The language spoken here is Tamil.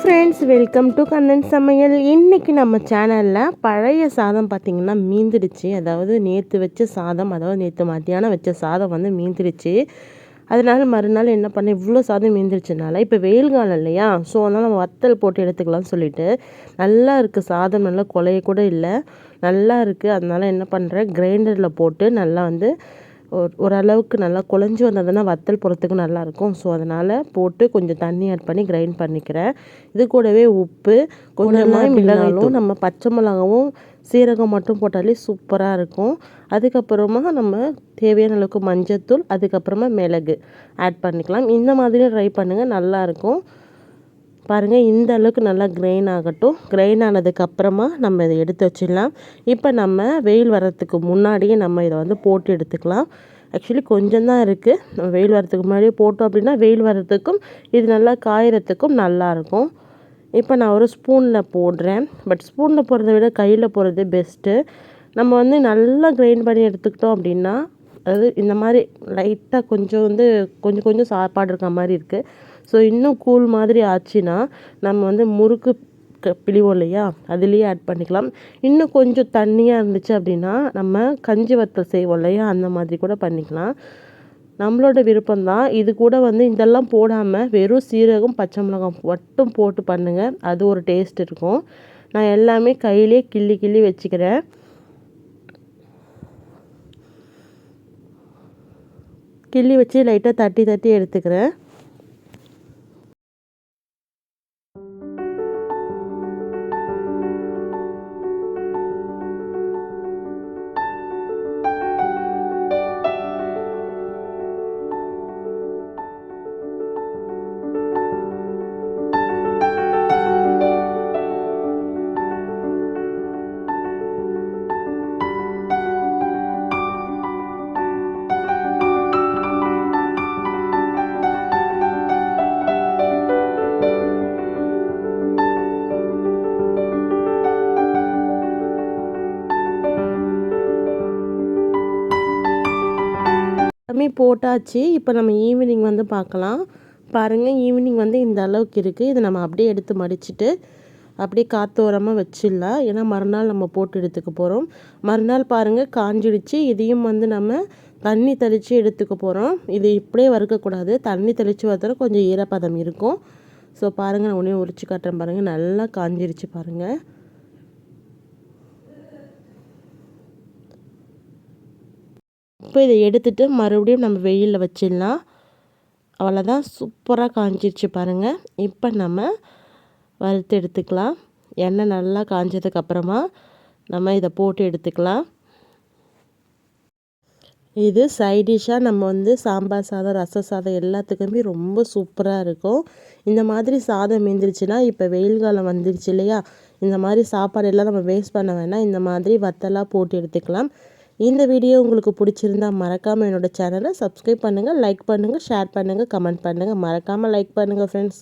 ஃப்ரெண்ட்ஸ் வெல்கம் டு கண்ணன் சமையல் இன்றைக்கி நம்ம சேனலில் பழைய சாதம் பார்த்திங்கன்னா மீந்துடுச்சு. அதாவது நேற்று வச்ச சாதம் அதாவது நேற்று மத்தியானம் வச்ச சாதம் வந்து மீந்துடுச்சு. அதனால் மறுநாள் என்ன பண்ண இவ்வளோ சாதம் மீந்துருச்சுனால இப்போ வெயில் காலம் இல்லையா? ஸோ அதனால் நம்ம வத்தல் போட்டு எடுத்துக்கலாம்னு சொல்லிட்டு நல்லா இருக்குது சாதம் நல்லா கொலைய கூட இல்லை. நல்லா இருக்குது அதனால் என்ன பண்ணுறேன் கிரைண்டரில் போட்டு நல்லா வந்து ஓரளவுக்கு நல்லா குழஞ்சி வந்ததுன்னா வத்தல் போடுறதுக்கு நல்லாயிருக்கும். ஸோ அதனால் போட்டு கொஞ்சம் தண்ணி ஆட் பண்ணி கிரைண்ட் பண்ணிக்கிறேன். இது கூடவே உப்பு கொஞ்சமாக மிளகாயும் நம்ம பச்சை மிளகாவும் சீரகம் மட்டும் போட்டாலே சூப்பராக இருக்கும். அதுக்கப்புறமா நம்ம தேவையான அளவுக்கு மஞ்சத்தூள் அதுக்கப்புறமா மிளகு ஆட் பண்ணிக்கலாம். இந்த மாதிரி ட்ரை பண்ணுங்கள் நல்லாயிருக்கும். பாருங்கள் இந்த அளவுக்கு நல்லா கிரைன் ஆகட்டும். கிரைன் ஆனதுக்கப்புறமா நம்ம இதை எடுத்து வச்சிடலாம். இப்போ நம்ம வெயில் வர்றதுக்கு முன்னாடியே நம்ம இதை வந்து போட்டு எடுத்துக்கலாம். ஆக்சுவலி கொஞ்சம் தான் இருக்குது நம்ம வெயில் வரத்துக்கு முன்னாடியே போட்டோம் அப்படின்னா வெயில் வர்றதுக்கும் இது நல்லா காயறதுக்கும் நல்லாயிருக்கும் இப்போ நான் ஒரு ஸ்பூனில் போடுறேன். பட் ஸ்பூனில் போடுறத விட கையில் போடுறது பெஸ்ட்டு நம்ம வந்து நல்லா கிரைண்ட் பண்ணி எடுத்துக்கிட்டோம் அப்படின்னா அதாவது இந்த மாதிரி லைட்டாக கொஞ்சம் வந்து கொஞ்சம் கொஞ்சம் சாப்பாடு இருக்க மாதிரி இருக்குது ஸோ இன்னும் கூழ் மாதிரி ஆச்சுன்னா நம்ம வந்து முறுக்கு க பிழிவோம் இல்லையா? அதுலேயே ஆட் பண்ணிக்கலாம். இன்னும் கொஞ்சம் தண்ணியாக இருந்துச்சு அப்படின்னா நம்ம கஞ்சி வத்தல் செய்வோம் இல்லையா? அந்த மாதிரி கூட பண்ணிக்கலாம். நம்மளோட விருப்பம்தான் இது கூட வந்து இதெல்லாம் போடாமல் வெறும் சீரகம் பச்சை மிளகாய் மட்டும் போட்டு பண்ணுங்கள் அது ஒரு டேஸ்ட் இருக்கும். நான் எல்லாமே கையிலே கிள்ளி கிள்ளி வச்சுக்கிறேன். கிள்ளி வச்சு லைட்டாக தட்டி தட்டி எடுத்துக்கிறேன். எல்லாமே போட்டாச்சு. இப்போ நம்ம ஈவினிங் வந்து பார்க்கலாம். பாருங்கள் ஈவினிங் வந்து இந்த அளவுக்கு இருக்குது இதை நம்ம அப்படியே எடுத்து மடிச்சுட்டு அப்படியே காத்தோரமாக வச்சிடலாம். ஏன்னா மறுநாள் நம்ம போட்டு எடுத்துக்க போகிறோம் மறுநாள் பாருங்கள் காஞ்சிடுச்சு. இதையும் வந்து நம்ம தண்ணி தெளித்து எடுத்துக்க போகிறோம் இது இப்படியே வறுக்கக்கூடாது. தண்ணி தெளித்து வறுத்தா கொஞ்சம் ஈரப்பதம் இருக்கும். ஸோ பாருங்கள் நான் உடனே உரிச்சு காட்டுறேன் பாருங்கள் நல்லா காஞ்சிருச்சு பாருங்கள் இப்போ இதை எடுத்துகிட்டு மறுபடியும் நம்ம வெயிலில் வச்சிடலாம். அவ்வளோதான் சூப்பராக காஞ்சிருச்சு பாருங்கள் இப்போ நம்ம வறுத்து எடுத்துக்கலாம். எண்ணெய் நல்லா காஞ்சதுக்கப்புறமா நம்ம இதை போட்டு எடுத்துக்கலாம். இது சைடிஷாக நம்ம வந்து சாம்பார் சாதம் ரச சாதம் எல்லாத்துக்குமே ரொம்ப சூப்பராக இருக்கும். இந்த மாதிரி சாதம் மீந்துருச்சுன்னா இப்போ வெயில் காலம் வந்துருச்சு இல்லையா? இந்த மாதிரி சாப்பாடு எல்லாம் நம்ம வேஸ்ட் பண்ண வேணாம். இந்த மாதிரி வத்தலாக போட்டு எடுத்துக்கலாம். இந்த வீடியோ உங்களுக்கு பிடிச்சிருந்தா மறக்காமல் என்னோடய சேனலை சப்ஸ்கிரைப் பண்ணுங்கள் லைக் பண்ணுங்கள் ஷேர் பண்ணுங்கள் கமெண்ட் பண்ணுங்கள் மறக்காமல் லைக் பண்ணுங்கள் ஃப்ரெண்ட்ஸ்